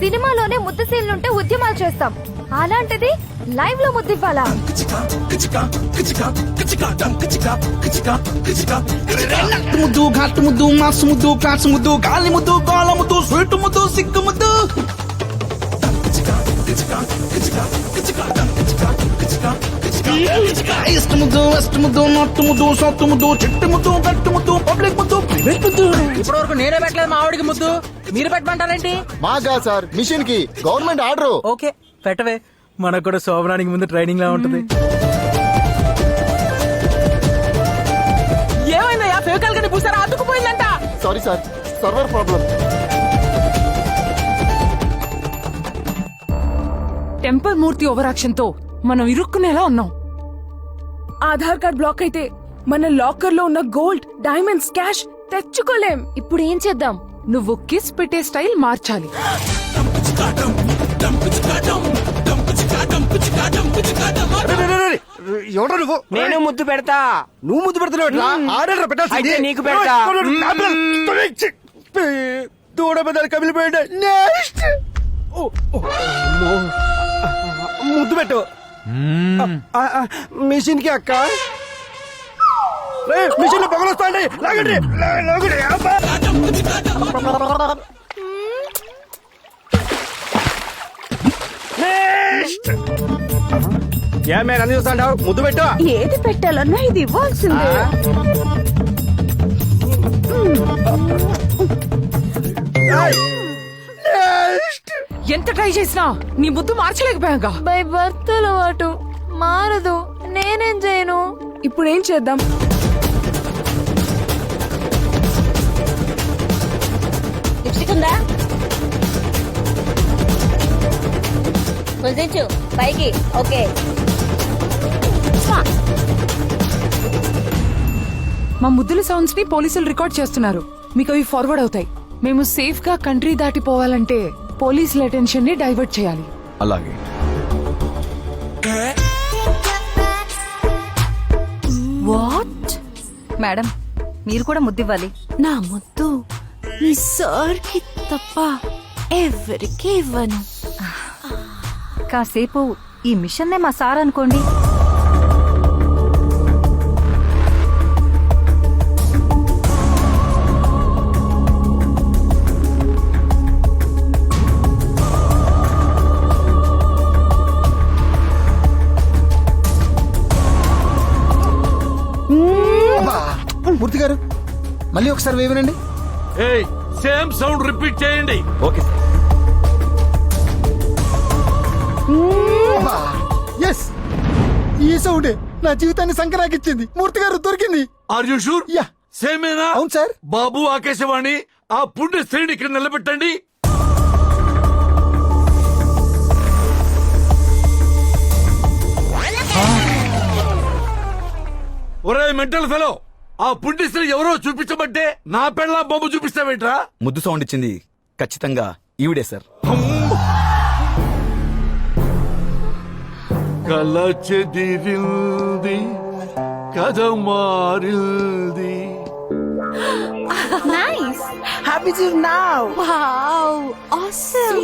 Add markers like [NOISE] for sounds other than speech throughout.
సినిమాలోనే ముద్దు సీన్లుంటే ఉద్యమాలు చేస్తాం. అలాంటిది లైవ్లో ముద్దివ్వాలా ముద్దు ఘాటు ముద్దు మాసు ముద్దు క్లాస్ ముద్దు గాలి ముద్దు గోళ ముద్దు స్వీట్ ముద్దు సిగ్గు ముద్దు ఈస్ట్ ముద్దు వెస్ట్ ముద్దు నార్త్ ముద్దు సౌత్ ముద్దు చెట్టు ముద్దు గట్టు ముద్దు పబ్లిక్ ముద్దు ప్రైవేట్ ముద్దు. ఇప్పటి వరకు నేనే పెట్టలేదు మా ఆవిడికి ముద్దు. మీరు పెట్టమంటారేంటి? మాగా సార్ మిషన్కి గవర్నమెంట్ ఆర్డర్. ఓకే పెట్టవే. మనకు కూడా శోభనానికి ముందు ట్రైనింగ్ లా ఉంటది. ఏమైందయ్యా? ఫేకాల్ కానీ పూసారా? అతుకుపోయిందంట sorry sir server problem temple Murthy ఓవరాక్షన్తో మనం ఇరుక్కునేలా ఉన్నాం. ఆధార్ కార్డ్ బ్లాక్ అయితే మన లాకర్లో ఉన్న గోల్డ్ డైమండ్స్ క్యాష్ తెచ్చుకోలేం. ఇప్పుడు ఏం చేద్దాం? నువ్వు కిస్ పెట్టే స్టైల్ మార్చాలి. ఎవడో నువ్వు? నేను ముద్దు పెడతా. నువ్వు ముద్దు పెడుతున్నావు ఆర్డర్ పెట్టాల్సింది. నీకు పెడతా. దూడ పెద్దలు కమిలిపోయాడు. నెక్స్ట్ ముద్దు పెట్టు. మిషన్కి అక్క. మిషన్లో పొగలు వస్తాండి లాగండి. ఏ మీరు అన్ని చూస్తాంటావు ముద్దు పెట్టు. ఏది పెట్టాలన్నా ఇది ఇవ్వాల్సిందే. Next. ఎంత ట్రై చేసినా నీ ముద్దు మార్చలేకపోయాగా. బై బర్త్ అలవాటు. మారదు. నేనేం చేయను? ఇప్పుడు ఏం చేద్దాం? లిప్స్టిక్ ఉందా? కుదించు పైకి. ఓకే. మా ముద్దుల సౌండ్స్ని పోలీసులు రికార్డ్ చేస్తున్నారు. మీకు అవి ఫార్వర్డ్ అవుతాయి. మేము సేఫ్గా కంట్రీ దాటిపోవాలంటే పోలీసుల అటెన్షన్ని డైవర్ట్ చేయాలి. అలాగే. వాట్? మేడం మీరు కూడా ముద్దివ్వాలి. నా ముద్దు ఈ సార్కి తప్ప ఎవరికి ఇవ్వను. కాసేపు ఈ మిషన్నే మా సార్ అనుకోండి. మూర్తి గారు మళ్ళీ ఒకసారి వేయనండి సేమ్ సౌండ్ రిపీట్ చేయండి. ఓకే. సార్ ఎస్ ఈ సౌండే నా జీవితాన్ని సంకరాకిచ్చింది. మూర్తి గారు దొరికింది. Are you sure yeah. సేమేనా? అవును సార్. బాబు ఆకాశవాణి ఆ పుణ్య స్త్రీని ఇక్కడ నిలబెట్టండి. ఒరే మెంటల్ ఫెలో. ఆ పుణ్య స్త్రీ ఎవరో చూపించమంటే నా పెళ్ళ బొమ్మ చూపిస్తావేంట్రా? ముద్దు సౌండ్ ఇచ్చింది ఖచ్చితంగా ఈవిడే సార్. కల చెదిరింది కథ మారింది happy to now wow awesome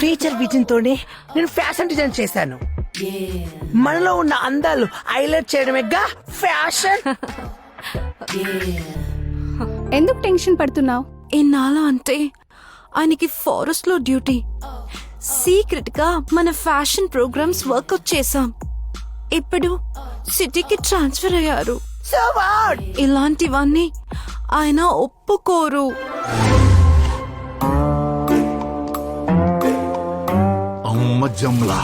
teacher vision తోనే నేను ఫ్యాషన్ డిజైన్ చేశాను. మనలో ఉన్న అందాలు హైలైట్ చేయడమేగా ఫ్యాషన్. ఎందుకు టెన్షన్ పడుతున్నావు? ఇన్నాళ్ళు అంటే ఆయనకి ఫారెస్ట్లో డ్యూటీ సీక్రెట్గా మన ఫ్యాషన్ ప్రోగ్రామ్స్ వర్కౌట్ చేశాం. ఇప్పుడు సిటీకి ట్రాన్స్ఫర్ అయ్యారు. సో వాట్ ఇలాంటివన్నీ ఆయన ఒప్పుకోరు. అమ్మ జమ్లా.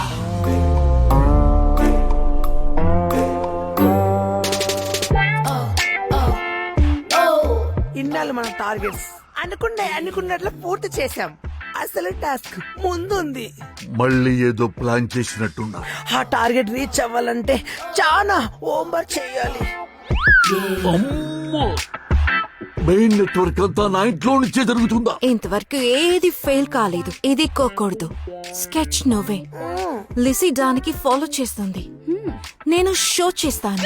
మన టార్గెట్స్ అనుకున్న అనుకున్నట్లు పూర్తి చేశాం. అసలు టాస్క్ ముందుంది. మళ్ళీ ఏదో ప్లాన్ చేసినట్టున్నా ఆ టార్గెట్ రీచ్ అవ్వాలంటే చాలా హోంవర్క్ చేయాలి. అమ్మో! మెయిన్ నెట్వర్క్ అంతా నా ఇంట్లో నుంచే జరుగుతుందా? ఇంతవరకు ఏది ఫెయిల్ కాలేదు. ఇది కోకూడదు స్కెచ్ నువ్వే లిసీ దానికి ఫాలో చేస్తుంది. నేను షో చేస్తాను.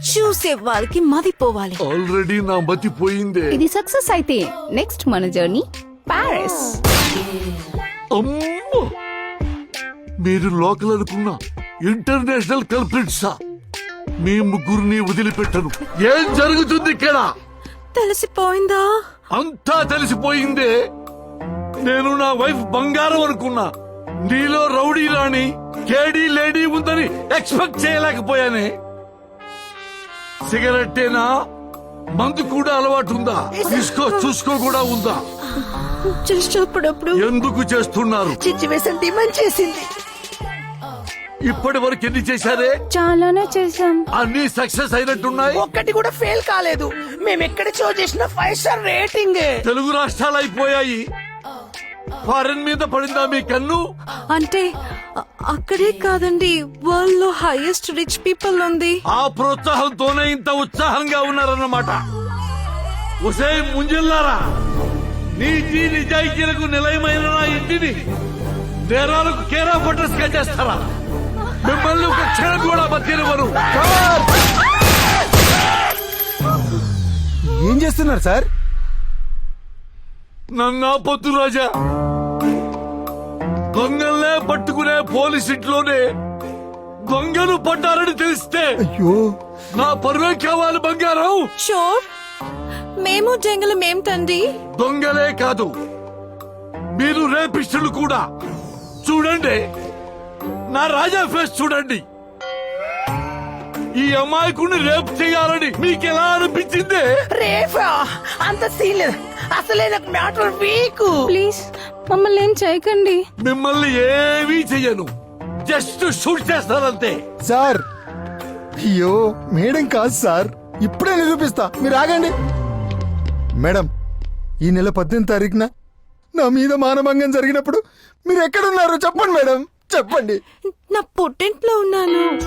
చూసే వాళ్ళకి మదిపోవాలి ఆల్రెడీ నా మతి పోయిందే. ఇది సక్సెస్ అయితే నెక్స్ట్ మన జర్నీ ప్యారిస్. అమ్మో! మీరు లోకల్ అనుకున్న ఇంటర్నేషనల్ కల్ప్రిట్సా మీ ముగ్గురిని వదిలిపెట్టను. ఏం జరుగుతుంది ఇక్కడ? తెలిసిపోయిందా? అంతా తెలిసిపోయిందే. నేను నా వైఫ్ బంగారం అనుకున్నా. నీలో రౌడీ రాణి కేడీ లేడీ ఉందని ఎక్స్పెక్ట్ చేయలేకపోయానే. సిగరెట్టేనా? మందు కూడా అలవాటు ఉందా తీసుకో చూసుకో కూడా ఉందా? జస్ట్ అప్పుడప్పుడు ఎందుకు చేస్తున్నారు? సిచ్యువేషన్ డిమాండ్ చేసింది ఇప్పటి వరకు ఎన్ని చేశారే? చాలానే చేశాం అన్ని సక్సెస్ అయినట్టున్నాయి? ఒక్కటి కూడా ఫెయిల్ కాలేదు. మేము ఎక్కడ షో చేసిన ఫైవ్ స్టార్ రేటింగ్? తెలుగు రాష్ట్రాలు అయిపోయాయి. ఫారెన్ మీద పడిందా మీ కన్ను? అంటే అక్కడే కాదండి వరల్డ్లో హైయెస్ట్ రిచ్ పీపుల్ ఉంది. ఆ ప్రోత్సాహంతోనే ఇంత ఉత్సాహంగా ఉన్నారన్నమాట. ఉసే ముంజిల్లారా నీతి నిజాయితీలకు నిలయమైన నా ఇంటిని నేరాలకు కేరా ఫోటోస్గా చేస్తారా? మిమ్మల్ని ఒక క్షణం కూడా మధ్యనివ్వరు ఏం చేస్తున్నారు సార్? నన్ను పొద్దు రాజా. దొంగల్నే పట్టుకునే పోలీస్ ఇంట్లోనే దొంగలు పడ్డారని తెలిస్తే అయ్యో. నా పరువే కావాలి బంగారం. షోర్ మేము జంగలం ఏమిటండి దొంగలే కాదు మీరు రేపిస్టులు కూడా. చూడండి నా రాజా ఫేస్ చూడండి. ఈ అమాయకుడిని రేపు చేయాలని మీకెలా అనిపించింది? రేఫా అంత సీన్ లేదు. అసలే నాకు మ్యాటర్ వీక్. ప్లీజ్. మమ్మల్ని ఏం చేయకండి. మిమ్మల్ని ఏమీ చెయ్యను. జస్ట్ షూట్ చేస్తానంతే. సార్ అయ్యో మేడం కాదు సార్. ఇప్పుడే నిరూపిస్తా. మీరు ఆగండి. మేడం ఈ నెల పద్దెనిమిది తారీఖున నా మీద మానభంగం జరిగినప్పుడు మీరు ఎక్కడున్నారు? చెప్పండి మేడం. చెప్పండి. నా పుట్టింట్లో ఉన్నాను.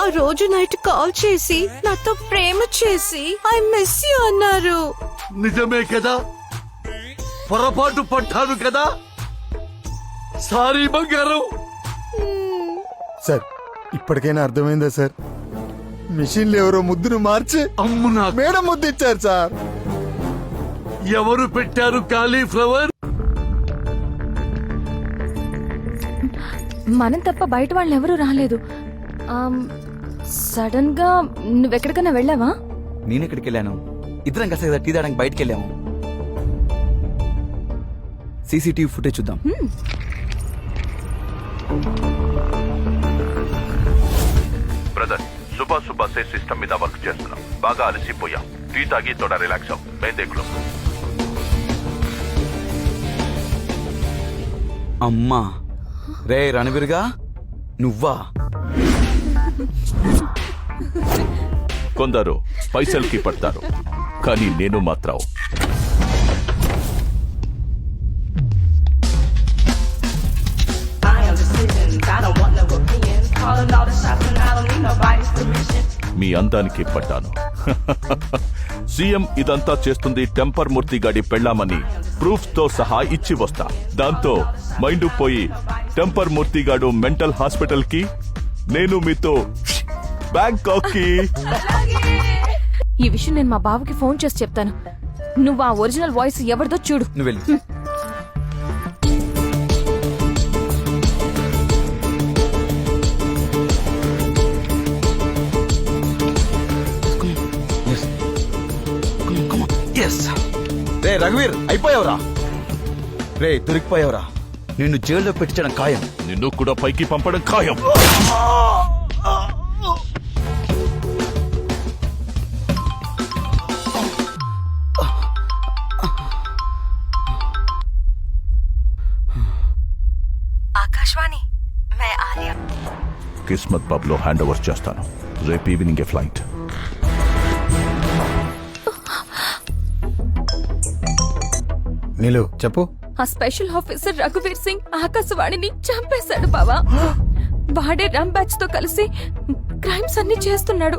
ఆ రోజు నైట్ కాల్ చేసి నాతో ప్రేమ చేసి ఐ మిస్ యూ అన్నారు. నిజమే కదా? పొరపాటు పడ్డాను కదా? సారీ బంగారం. సార్ ఇప్పటికైనా అర్థమైందా సార్? మిషన్లు ఎవరో ముద్దును మార్చి అమ్ము నాకు. మేడం ముద్దు ఇచ్చారు సార్. ఎవరు పెట్టారు కాలీఫ్లవర్? మనం తప్ప బయట వాళ్ళు ఎవరు రాలేదు. సడన్గా నువ్వెక్కడికైనా వెళ్ళావా? నేను ఎక్కడికి వెళ్ళాను ఇద్దరం కలిసి కదా టీ తాగడానికి బయటికి వెళ్ళాము సీసీటీవీ ఫుటేజ్ చూద్దాం. బ్రదర్ సుబా సుబా సే సిస్టమ్ మీద వర్క్ చేస్తున్నాం. బాగా అలసిపోయాం. టీ తాగి తోడ రిలాక్స్ అవ్వం. మేదేకులం అమ్మా. రే రణవీర్గా నువ్వా? కొందరు పైసల్కి పడతారు కానీ నేను మాత్రం. మీ అందానికి పడ్డాను. [LAUGHS] సీఎం ఇదంతా చేస్తుంది టెంపర్ మూర్తి గాడి పెళ్ళామని ప్రూఫ్తో సహా ఇచ్చి వస్తా. దాంతో మైండ్ పోయి టెంపర్ మూర్తి గాడు మెంటల్ హాస్పిటల్కి నేను మీతో బ్యాంకాక్కి ఈ విషయం నేను మా బావకి ఫోన్ చేసి చెప్తాను. నువ్వు ఆ ఒరిజినల్ వాయిస్ ఎవరిదో చూడు. నువ్వు రే రఘువీర్ అయిపోయావురా. రే దొరికిపోయావురా. నిన్ను జైల్లో పెట్టించడం ఖాయం. నిన్ను కూడా పైకి పంపడం ఖాయం. ఆకాశవాణి మే ఆలియా. కిస్మత్ పబ్లో హ్యాండ్ ఓవర్ చేస్తాను. రేపు ఈవినింగ్ ఏ ఫ్లైట్. నీలు చెప్పు. ఆ స్పెషల్ ఆఫీసర్ రఘువీర్ సింగ్ ఆకాశవాణిని చంపేశాడు బావా. వాడే రమ్ బ్యాచ్తో కలిసి క్రైమ్స్ అన్ని చేస్తున్నాడు.